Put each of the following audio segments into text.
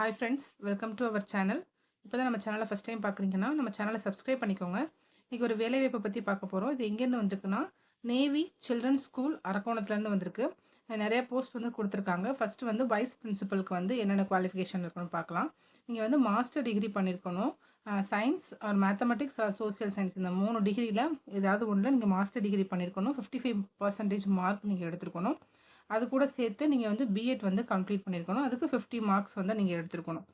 Hi friends welcome to our channel இப்போ தான் நம்ம சேனலை ஃபஸ்ட் டைம் பார்க்குறீங்கன்னா நம்ம சேனலை சப்ஸ்கிரைப் பண்ணிக்கோங்க. இன்றைக்கி ஒரு வேலைவாய்ப்பை பற்றி பார்க்க போகிறோம் இது எங்கேருந்து வந்திருக்குன்னா நேவி சில்ட்ரன்ஸ் ஸ்கூல் அரக்கோணத்துலேருந்து வந்திருக்கு. நிறைய போஸ்ட் வந்து கொடுத்துருக்காங்க. ஃபஸ்ட்டு வந்து வைஸ் பிரின்சிபலுக்கு வந்து என்னென்ன குவாலிஃபிகேஷன் இருக்குன்னு பார்க்கலாம். நீங்கள் வந்து மாஸ்டர் டிகிரி பண்ணியிருக்கணும் science or mathematics or social science இந்த மூணு டிகிரியில் ஏதாவது ஒன்றில் நீங்கள் மாஸ்டர் டிகிரி பண்ணியிருக்கணும் ஃபிஃப்டி ஃபைவ் பர்சன்டேஜ் மார்க் நீங்கள் எடுத்துருக்கணும். அது கூட சேர்த்து நீங்கள் வந்து பிஎட் வந்து கம்ப்ளீட் பண்ணியிருக்கணும் அதுக்கு ஃபிஃப்டி மார்க்ஸ் வந்து நீங்கள் எடுத்துருக்கணும்.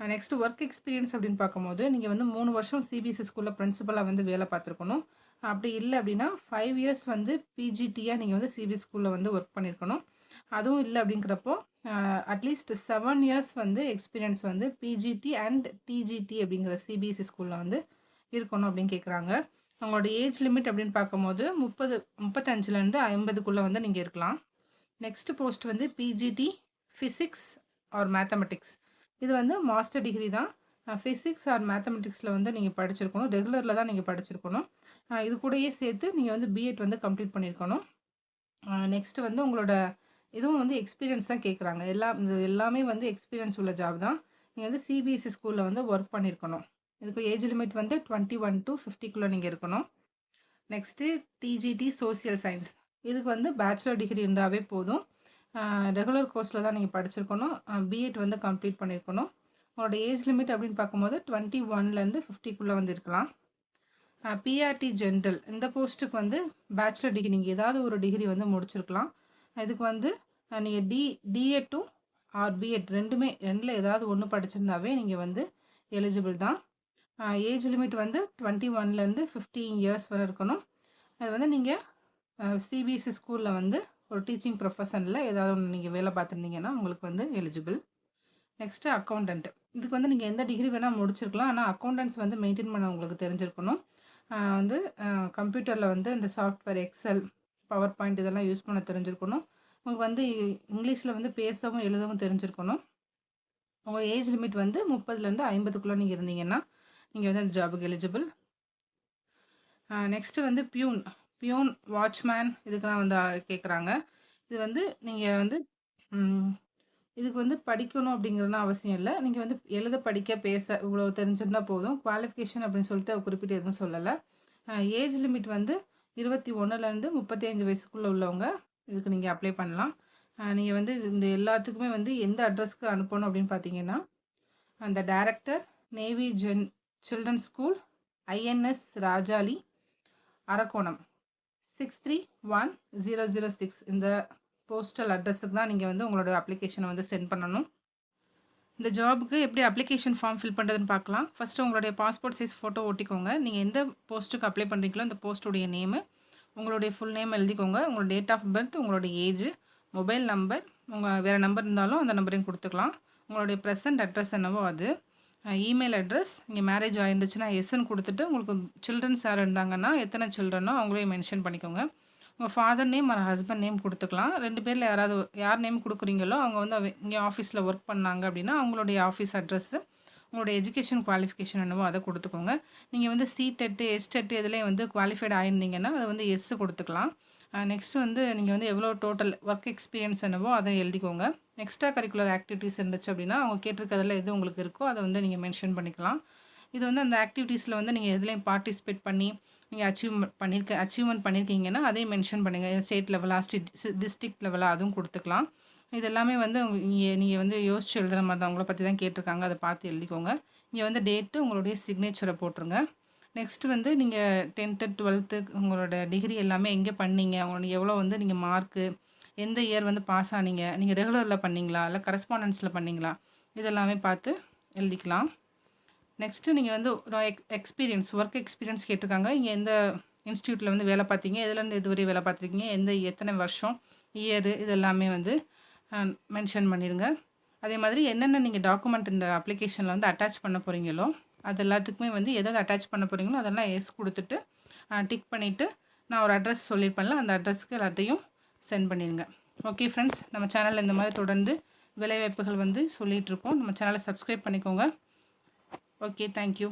நெக்ஸ்ட் ஒர்க் எக்ஸ்பீரியன்ஸ் அப்படின்னு பார்க்கும்போது நீங்கள் வந்து மூணு வருஷம் சிபிஎஸ்சி ஸ்கூலில் பிரின்சிபலாக வந்து வேலை பார்த்துருக்கணும். அப்படி இல்லை அப்படின்னா ஃபைவ் இயர்ஸ் வந்து பிஜிடியாக நீங்கள் வந்து சிபிஎஸ் ஸ்கூலில் வந்து ஒர்க் பண்ணியிருக்கணும் அதுவும் இல்லை அப்படிங்கிறப்போ அட்லீஸ்ட் செவன் இயர்ஸ் வந்து எக்ஸ்பீரியன்ஸ் வந்து பிஜிடி அண்ட் டிஜிடி அப்படிங்கிற சிபிஎஸ்சி ஸ்கூலில் வந்து இருக்கணும் அப்படின்னு கேட்குறாங்க அவங்களோட ஏஜ் லிமிட் அப்படின்னு பார்க்கும்போது முப்பது முப்பத்தஞ்சுலேருந்து ஐம்பதுக்குள்ளே வந்து நீங்கள் இருக்கலாம். நெக்ஸ்ட் போஸ்ட் வந்து பிஜிடி ஃபிசிக்ஸ் ஆர் மேத்தமெட்டிக்ஸ் இது வந்து மாஸ்டர் டிகிரி தான். ஃபிசிக்ஸ் ஆர் மேத்தமெட்டிக்ஸில் வந்து நீங்கள் படிச்சிருக்கணும். ரெகுலரில் தான் நீங்கள் படிச்சிருக்கணும். இது கூடயே சேர்த்து நீங்கள் வந்து பிஎட் வந்து கம்ப்ளீட் பண்ணியிருக்கணும் நெக்ஸ்ட் வந்து உங்களோட இதுவும் வந்து எக்ஸ்பீரியன்ஸ் தான் கேட்குறாங்க எல்லா இது எல்லாமே வந்து எக்ஸ்பீரியன்ஸ் உள்ள ஜாப் தான். நீங்கள் வந்து சிபிஎஸ்சி ஸ்கூலில் வந்து ஒர்க் பண்ணியிருக்கணும் இதுக்கு ஏஜ் லிமிட் வந்து டுவெண்ட்டி ஒன் டு ஃபிஃப்டிக்குள்ளே நீங்கள் இருக்கணும். நெக்ஸ்ட்டு டிஜிடி சோசியல் சயின்ஸ் இதுக்கு வந்து பேச்சுலர் டிகிரி இருந்தாவே போதும். ரெகுலர் கோர்ஸில் தான் நீங்கள் படிச்சிருக்கணும். பிஎட் வந்து கம்ப்ளீட் பண்ணியிருக்கணும் உங்களோட ஏஜ் லிமிட் அப்படின்னு பார்க்கும்போது டுவெண்ட்டி ஒன்லேருந்து ஃபிஃப்டிக்குள்ளே வந்து இருக்கலாம். பிஆர்டி ஜென்ரல் இந்த போஸ்ட்டுக்கு வந்து பேச்சுலர் டிகிரி நீங்கள் ஏதாவது ஒரு டிகிரி வந்து முடிச்சிருக்கலாம். இதுக்கு வந்து நீங்கள் டி டிஎட்டும் ஆர் பிஎட் ரெண்டுமே ரெண்டில் ஏதாவது ஒன்று படிச்சிருந்தாவே நீங்கள் வந்து எலிஜிபிள் தான். ஏஜ் லிமிட் வந்து டுவெண்ட்டி ஒன்லேருந்து ஃபிஃப்டீன் இயர்ஸ் வரை இருக்கணும். அது வந்து நீங்கள் சிபிஎஸ்சி ஸ்கூலில் வந்து ஒரு டீச்சிங் ப்ரொஃபஷனில் ஏதாவது ஒன்று நீங்கள் வேலை பார்த்துருந்தீங்கன்னா உங்களுக்கு வந்து எலிஜிபிள். நெக்ஸ்ட்டு அக்கௌண்டன்ட் இதுக்கு வந்து நீங்கள் எந்த டிகிரி வேணால் முடிச்சிருக்கலாம். ஆனால் அக்கௌண்டன்ஸ் வந்து மெயின்டைன் பண்ண உங்களுக்கு தெரிஞ்சிருக்கணும். வந்து கம்ப்யூட்டரில் வந்து இந்த சாஃப்ட்வேர் எக்ஸல் பவர் பாயிண்ட் இதெல்லாம் யூஸ் பண்ண தெரிஞ்சிருக்கணும். உங்களுக்கு வந்து இங்கிலீஷில் வந்து பேசவும் எழுதவும் தெரிஞ்சிருக்கணும். உங்கள் ஏஜ் லிமிட் வந்து முப்பதுலேருந்து ஐம்பதுக்குள்ளே நீங்கள் இருந்தீங்கன்னா நீங்கள் வந்து அந்த ஜாபுக்கு எலிஜிபிள். நெக்ஸ்ட்டு வந்து பியூன். பியூன் வாட்ச்மேன் இதுக்கெல்லாம் வந்து கேட்குறாங்க இது வந்து நீங்கள் வந்து இதுக்கு வந்து படிக்கணும் அப்படிங்கிறதுனா அவசியம் இல்லை. நீங்கள் வந்து எழுத படிக்க பேச இவ்வளோ தெரிஞ்சிருந்தால் போதும். குவாலிஃபிகேஷன் அப்படின்னு சொல்லிட்டு குறிப்பிட்டு எதுவும் சொல்லலை. ஏஜ் லிமிட் வந்து இருபத்தி ஒன்றுலேருந்து முப்பத்தி அஞ்சு வயசுக்குள்ளே உள்ளவங்க இதுக்கு நீங்கள் அப்ளை பண்ணலாம். நீங்கள் வந்து இந்த எல்லாத்துக்குமே வந்து எந்த அட்ரஸ்க்கு அனுப்பணும் அப்படின்னு பார்த்தீங்கன்னா அந்த director navy gen children school INS Rajali Arakkonam six three one zero zero six இந்த போஸ்டல் அட்ரஸுக்கு தான் நீங்கள் வந்து உங்களோட அப்ளிகேஷனை வந்து சென்ட் பண்ணணும். இந்த ஜாபுக்கு எப்படி அப்ளிகேஷன் ஃபார்ம் ஃபில் பண்ணுறதுன்னு பார்க்கலாம். ஃபஸ்ட்டு உங்களுடைய பாஸ்போர்ட் சைஸ் ஃபோட்டோ ஒட்டிக்கோங்க. நீங்கள் எந்த போஸ்ட்டுக்கு அப்ளை பண்ணுறீங்களோ அந்த போஸ்ட்டுடைய நேமு உங்களுடைய ஃபுல் நேம் எழுதிக்கோங்க. உங்களோட டேட் ஆஃப் பர்த் உங்களுடைய ஏஜ் மொபைல் நம்பர் உங்கள் வேறு நம்பர் இருந்தாலும் அந்த நம்பரையும் கொடுத்துக்கலாம். உங்களுடைய ப்ரெசன்ட் அட்ரஸ் என்னவோ அது. இமெயில் அட்ரஸ் இங்கே மேரேஜ் ஆயிருந்துச்சுன்னா எஸ்ன்னு கொடுத்துட்டு உங்களுக்கு சில்ட்ரன்ஸ் யார் இருந்தாங்கன்னா எத்தனை சில்ட்ரனோ அவங்களையும் மென்ஷன் பண்ணிக்கோங்க. உங்கள் ஃபாதர் நேம் ஒரு ஹஸ்பண்ட் நேம் கொடுத்துக்கலாம். ரெண்டு பேரில் யாராவது யார் நேம் கொடுக்குறீங்களோ அவங்க வந்து இங்கே ஆஃபீஸில் ஒர்க் பண்ணாங்க அப்படின்னா அவங்களுடைய ஆஃபீஸ் அட்ரஸ்ஸு உங்களுடைய எஜுகேஷன் குவாலிஃபிகேஷன் என்னவோ அதை கொடுத்துக்கோங்க. நீங்கள் வந்து சி டெட்டு எஸ் டெட்டு இதுலேயும் வந்து குவாலிஃபைட் ஆயிருந்தீங்கன்னா அதை வந்து எஸ் கொடுத்துக்கலாம். நெக்ஸ்ட் வந்து நீங்கள் வந்து எவ்வளோ டோட்டல் ஒர்க் எக்ஸ்பீரியன்ஸ் என்னவோ அதை எழுதிக்கோங்க. எக்ஸ்ட்ரா கரிக்குலர் ஆக்டிவிட்டீஸ் இருந்துச்சு அப்படின்னா அவங்க கேட்டிருக்கிறதுல எது உங்களுக்கு இருக்கோ அதை வந்து நீங்கள் மென்ஷன் பண்ணிக்கலாம். இது வந்து அந்த ஆக்டிவிட்டீஸில் வந்து நீங்கள் எதுலேயும் பார்ட்டிசிபேட் பண்ணி நீங்கள் அச்சீவ் பண்ணியிருக்க அச்சீவ்மெண்ட் பண்ணியிருக்கீங்கன்னா அதையும் மென்ஷன் பண்ணுங்கள் ஸ்டேட் லெவலாக ஸ்டேட் டிஸ்ட்ரிக்ட் லெவலாக அதுவும் கொடுத்துக்கலாம். இது எல்லாமே வந்து நீங்கள் நீங்கள் வந்து யோசிச்சு எழுதுகிற மாதிரி தான் உங்களை பற்றி தான் கேட்டிருக்காங்க. அதை பார்த்து எழுதிக்கோங்க. இங்கே வந்து டேட்டு உங்களுடைய சிக்னேச்சரை போட்டுருங்க. நெக்ஸ்ட்டு வந்து நீங்கள் டென்த்து டுவெல்த்து உங்களோட டிகிரி எல்லாமே எங்கே பண்ணீங்க? உங்களோட எவ்வளோ வந்து நீங்கள் மார்க்கு எந்த இயர் வந்து பாஸ் ஆனீங்க? நீங்கள் ரெகுலரில் பண்ணீங்களா? இல்லை கரஸ்பாண்டன்ஸில் பண்ணீங்களா? இதெல்லாமே பார்த்து எழுதிக்கலாம். நெக்ஸ்ட்டு நீங்கள் வந்து ஒரு எக்ஸ்பீரியன்ஸ் ஒர்க் எக்ஸ்பீரியன்ஸ் கேட்டிருக்காங்க. இங்கே எந்த இன்ஸ்டியூட்டில் வந்து வேலை பார்த்தீங்க? எதுலேருந்து இது வரையும் வேலை பார்த்துருக்கீங்க? எந்த எத்தனை வருஷம்? இயரு இதெல்லாமே வந்து மென்ஷன் பண்ணிடுங்க அதே மாதிரி என்னென்ன நீங்கள் டாக்குமெண்ட் இந்த அப்ளிகேஷனில் வந்து அட்டாச் பண்ண போகிறீங்களோ அது எல்லாத்துக்குமே வந்து எதாவது அட்டாச் பண்ண போகிறீங்களோ அதெல்லாம் எஸ் கொடுத்துட்டு டிக் பண்ணிவிட்டு நான் ஒரு அட்ரஸ் சொல்லியிருப்பேன்ல அந்த அட்ரஸ்க்கு எல்லாத்தையும் சென்ட் பண்ணிடுங்க. ஓகே ஃப்ரெண்ட்ஸ் நம்ம சேனலில் இந்த மாதிரி தொடர்ந்து வேலைவாய்ப்புகள் வந்து சொல்லிகிட்ருக்கோம் நம்ம சேனலை சப்ஸ்கிரைப் பண்ணிக்கோங்க. Okay thank you